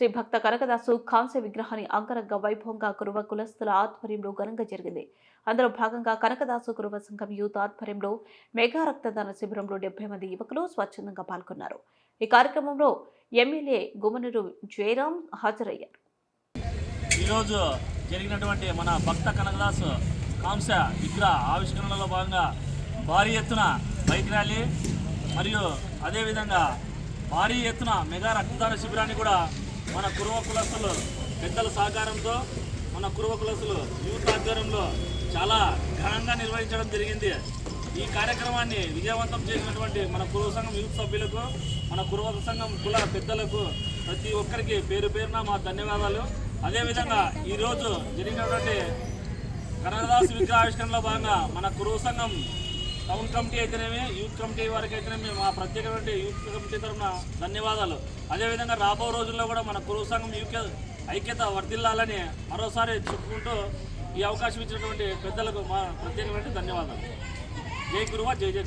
శ్రీ భక్త కనకదాసు కాంస్య విగ్రహాన్ని అంగరంగ వైభవంగా కురువ కులస్తుల ఆధ్వర్యంలో ఘనంగా జరిగింది. అందులో భాగంగా కనకదాసు కురువ సంఘం యూత్ ఆధ్వర్యంలో మెగా రక్తదాన శిబిరంలో డెబ్బై మంది యువకులు స్వచ్ఛందంగా పాల్గొన్నారు. ఈ కార్యక్రమంలో ఎమ్మెల్యే గుమనూరు జయరాం హాజరయ్యారు. ఈరోజు జరిగినటువంటి మన భక్త కనకదాస్ కాంస విగ్రహ ఆవిష్కరణలో భాగంగా భారీ ఎత్తున బైక్ ర్యాలీ మరియు అదేవిధంగా భారీ ఎత్తున మెగా రక్తదాన శిబిరాన్ని కూడా మన కురువ కులస్తులు పెద్దల సహకారంతో మన కురువ కులస్తులు యూత్ ఆధ్వర్యంలో చాలా ఘనంగా నిర్వహించడం జరిగింది. ఈ కార్యక్రమాన్ని విజయవంతం చేసినటువంటి మన కురువ సంఘం యూత్ సభ్యులకు మన కురువ సంఘం కుల పెద్దలకు ప్రతి ఒక్కరికి పేరు పేరున మా ధన్యవాదాలు. అదేవిధంగా ఈరోజు జరిగినటువంటి కనకదాస్ విగ్రహావిష్కరణలో భాగంగా మన కురువ సంఘం టౌన్ కమిటీ అయితేనేమి యూత్ కమిటీ వారికి మేము మా ప్రత్యేకమైన యూత్ కమిటీ తరఫున ధన్యవాదాలు. అదేవిధంగా రాబో రోజుల్లో కూడా మన కురువ సంఘం యూకే ఐక్యత వర్ధిల్లాలని మరోసారి చెప్పుకుంటూ ఈ అవకాశం ఇచ్చినటువంటి పెద్దలకు మా ప్రత్యేకమైన ధన్యవాదాలు. జై గురువ జై జయ